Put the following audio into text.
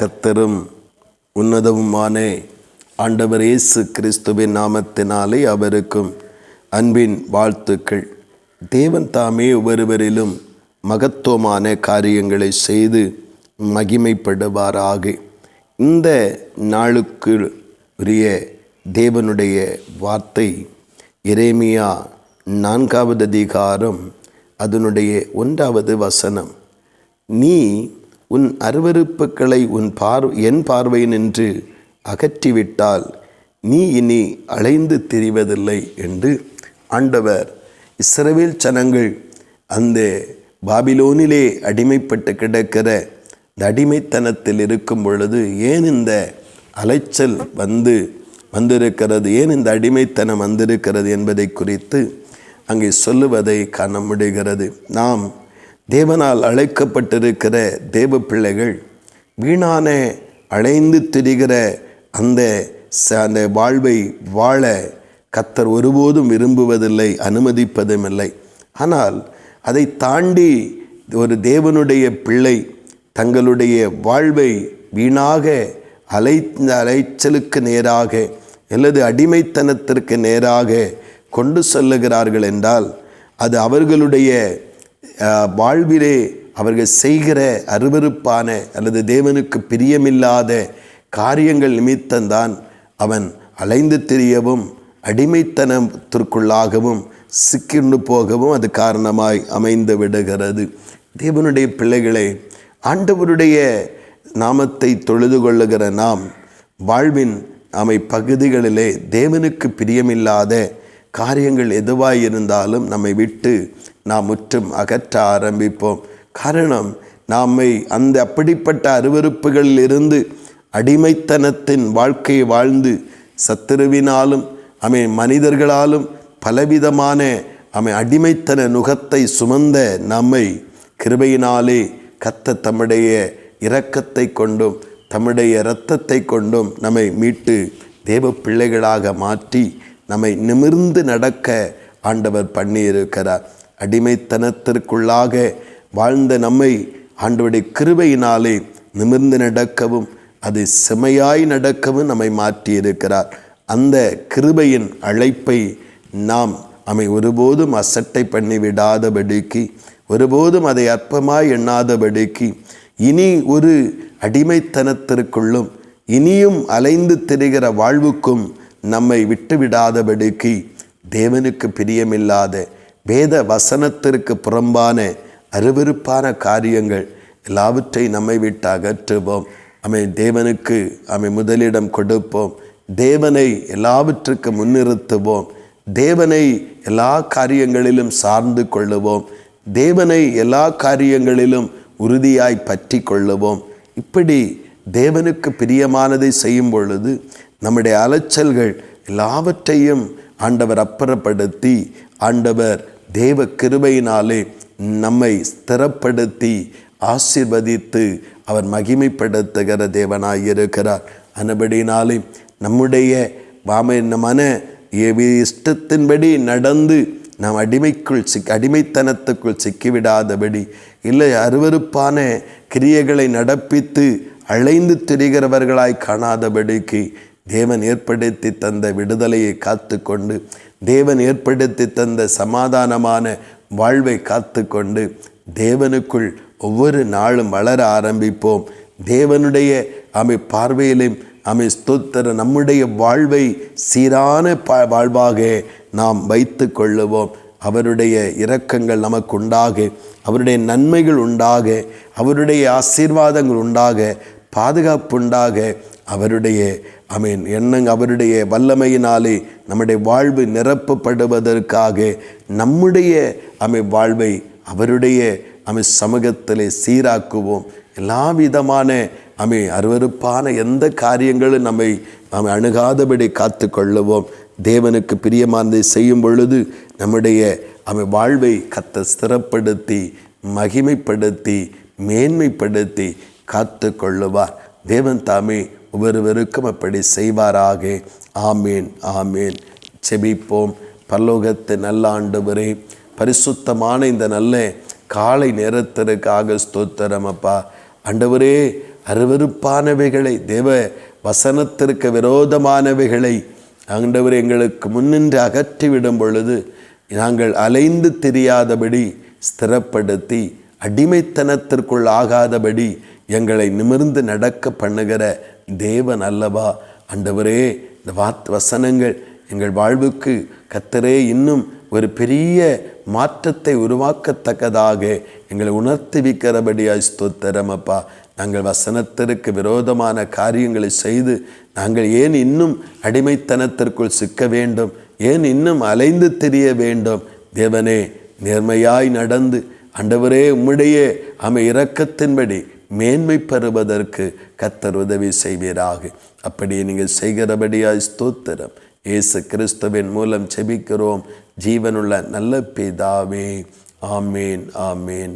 கத்தரும் உன்னதவுமானே. ஆண்டவர் இயேசு கிறிஸ்துவின் நாமத்தினாலே அவருக்கும் அன்பின் வாழ்த்துக்கள். தேவன் தாமே ஒவ்வொருவரிலும் மகத்துவமான காரியங்களை செய்து மகிமைப்படுவாராக. இந்த நாளுக்கு உரிய தேவனுடைய வார்த்தை இரேமியா நான்காவது அதிகாரம் அதனுடைய ஒன்றாவது வசனம். நீ உன் அருவருப்புகளை உன் பார் என் பார்வை நின்று அகற்றிவிட்டால் நீ இனி அலைந்து திரிவதில்லை என்று ஆண்டவர் இஸ்ரவேல் ஜனங்கள் அந்த பாபிலோனிலே அடிமைப்பட்டு கிடக்கிற இந்த அடிமைத்தனத்தில் இருக்கும் பொழுது ஏன் இந்த அலைச்சல் வந்து வந்திருக்கிறது? ஏன் இந்த அடிமைத்தனம் வந்திருக்கிறது என்பதை குறித்து அங்கே சொல்லுவதை காண முடிகிறது. நாம் தேவனால் அழைக்கப்பட்டிருக்கிற தேவ பிள்ளைகள் வீணான அலைந்து திரிகிற அந்த ச- அந்த வாழ்வை வாழ கத்தர் ஒருபோதும் விரும்புவதில்லை அனுமதிப்பதும் இல்லை ஆனால் அதை தாண்டி ஒரு தேவனுடைய பிள்ளை தங்களுடைய வாழ்வை வீணாக அலை அலைச்சலுக்கு நேராக அல்லது அடிமைத்தனத்திற்கு நேராக கொண்டு செல்லுகிறார்கள் என்றால் அது அவர்களுடைய வாழ்விலே அவர்கள் செய்கிற அருவருப்பான அல்லது தேவனுக்கு பிரியமில்லாத காரியங்கள் நிமித்தந்தான் அவன் அலைந்து தெரியவும் அடிமைத்தனத்திற்குள்ளாகவும் சிக்கிண்டு போகவும் அது காரணமாய் அமைந்து விடுகிறது. தேவனுடைய பிள்ளைகளை ஆண்டவருடைய நாமத்தை தொழுது கொள்ளுகிற நாம் வாழ்வின் அமை பகுதிகளிலே தேவனுக்கு பிரியமில்லாத காரியங்கள் எதுவாயிருந்தாலும் நம்மை விட்டு நாம் முற்றும் அகற்ற ஆரம்பிப்போம். காரணம் நாமை அந்த அப்படிப்பட்ட அருவருப்புகளில் இருந்து அடிமைத்தனத்தின் வாழ்க்கையை வாழ்ந்து சத்துருவினாலும் அமை மனிதர்களாலும் பலவிதமான அமை அடிமைத்தன நுகத்தை சுமந்த நம்மை கிருபையினாலே கத்த தம்முடைய இரக்கத்தை கொண்டும் தம்முடைய இரத்தத்தை கொண்டும் நம்மை மீட்டு தேவ பிள்ளைகளாக மாற்றி நம்மை நிமிர்ந்து நடக்க ஆண்டவர் பண்ணியிருக்கிறார். அடிமைத்தனத்திற்குள்ளாக வாழ்ந்த நம்மை ஆண்டவருடைய கிருபையினாலே நிமிர்ந்து நடக்கவும் அதை செமையாய் நடக்கவும் நம்மை மாற்றியிருக்கிறார். அந்த கிருபையின் அழைப்பை நாம் அமை ஒருபோதும் அசட்டை பண்ணிவிடாதபடிக்கு ஒருபோதும் அதை அற்பமாய் எண்ணாதபடிக்கு இனி ஒரு அடிமைத்தனத்திற்குள்ளும் இனியும் அலைந்து திரிகிற வாழ்வுக்கும் நம்மை விட்டுவிடாதபடிக்கு தேவனுக்கு பிரியமில்லாத வேத வசனத்திற்கு புறம்பான அருவருப்பான காரியங்கள் எல்லாவற்றையும் நம்மை விட்டு அகற்றுவோம். அமை தேவனுக்கு அமை முதலிடம் கொடுப்போம். தேவனை எல்லாவற்றுக்கு முன்னிறுத்துவோம். தேவனை எல்லா காரியங்களிலும் சார்ந்து கொள்ளுவோம். தேவனை எல்லா காரியங்களிலும் உறுதியாய் பற்றி கொள்ளுவோம். இப்படி தேவனுக்கு பிரியமானதை செய்யும் பொழுது நம்முடைய அலைச்சல்கள் எல்லாவற்றையும் ஆண்டவர் அப்புறப்படுத்தி ஆண்டவர் தேவ கிருபையினாலே நம்மை ஸ்திரப்படுத்தி ஆசிர்வதித்து அவர் மகிமைப்படுத்துகிற தேவனாய் இருக்கிறார். அனுபடினாலே நம்முடைய வாம மன இஷ்டத்தின்படி நடந்து நாம் அடிமைக்குள் சிக் அடிமைத்தனத்துக்குள் சிக்கிவிடாதபடி இல்லை அருவருப்பான கிரியைகளை நடப்பித்து அலைந்து திரிகிறவர்களாய் காணாதபடிக்கு தேவன் ஏற்படுத்தி தந்த விடுதலையை காத்துக்கொண்டு தேவன் ஏற்படுத்தி தந்த சமாதானமான வாழ்வை காத்துக்கொண்டு தேவனுக்குள் ஒவ்வொரு நாளும் வளர ஆரம்பிப்போம். தேவனுடைய அமை பார்வையிலும் அமை ஸ்தோத்திர நம்முடைய வாழ்வை சீரான பா வாழ்வாக நாம் வைத்து கொள்ளுவோம். அவருடைய இரக்கங்கள் நமக்கு உண்டாக அவருடைய நன்மைகள் உண்டாக அவருடைய ஆசீர்வாதங்கள் உண்டாக பாதுகாப்புண்டாக அவருடைய அமீன் எண்ணங்க அவருடைய வல்லமையினாலே நம்முடைய வாழ்வு நிரப்பப்படுவதற்காக நம்முடைய அமை வாழ்வை அவருடைய அமை சமூகத்திலே சீராக்குவோம். எல்லா விதமான அமை அருவருப்பான எந்த காரியங்களும் நம்மை நாம் அணுகாதபடி காத்து கொள்ளுவோம் தேவனுக்கு பிரியமானதை செய்யும் பொழுது நம்முடைய அமை வாழ்வை கத்த ஸ்திரப்படுத்தி மகிமைப்படுத்தி மேன்மைப்படுத்தி காத்து கொள்ளுவார் தேவன் தாமே ஒவ்வொருவருக்கும் அப்படி செய்வாராக. ஆமேன் ஆமேன். செபிப்போம். பரலோகத்து நல்ல ஆண்டவரே பரிசுத்தமான இந்த நல்ல காலை நேரத்திற்காக ஸ்தோத்திரம் அப்பா. ஆண்டவரே அருவருப்பானவைகளை தேவ வசனத்திற்கு விரோதமானவைகளை ஆண்டவர் எங்களுக்கு முன்னின்று அகற்றிவிடும் பொழுது நாங்கள் அலைந்து தெரியாதபடி ஸ்திரப்படுத்தி அடிமைத்தனத்திற்குள் ஆகாதபடி எங்களை நிமிர்ந்து நடக்க பண்ணுகிற தேவன் அல்லவா? அண்டவரே இந்த வாத் வசனங்கள் எங்கள் வாழ்வுக்கு கத்தரே இன்னும் ஒரு பெரிய மாற்றத்தை உருவாக்கத்தக்கதாக எங்களை உணர்த்தி வைக்கிறபடியாய் ஸ்தோத்திரம் அப்பா. நாங்கள் வசனத்திற்கு விரோதமான காரியங்களை செய்து நாங்கள் ஏன் இன்னும் அடிமைத்தனத்திற்குள் சிக்க வேண்டும்? ஏன் இன்னும் அலைந்து தெரிய வேண்டும்? தேவனே நேர்மையாய் நடந்து ஆண்டவரே உம்முடைய அமை இரக்கத்தின்படி மேன்மை பெறுவதற்கு கத்தர் உதவி செய்வீராக. அப்படியே நீங்கள் செய்கிறபடியாய் ஸ்தோத்திரம். இயேசு கிறிஸ்துவின் மூலம் செபிக்கிறோம் ஜீவனுள்ள நல்ல பிதாவே. ஆமேன் ஆமேன்.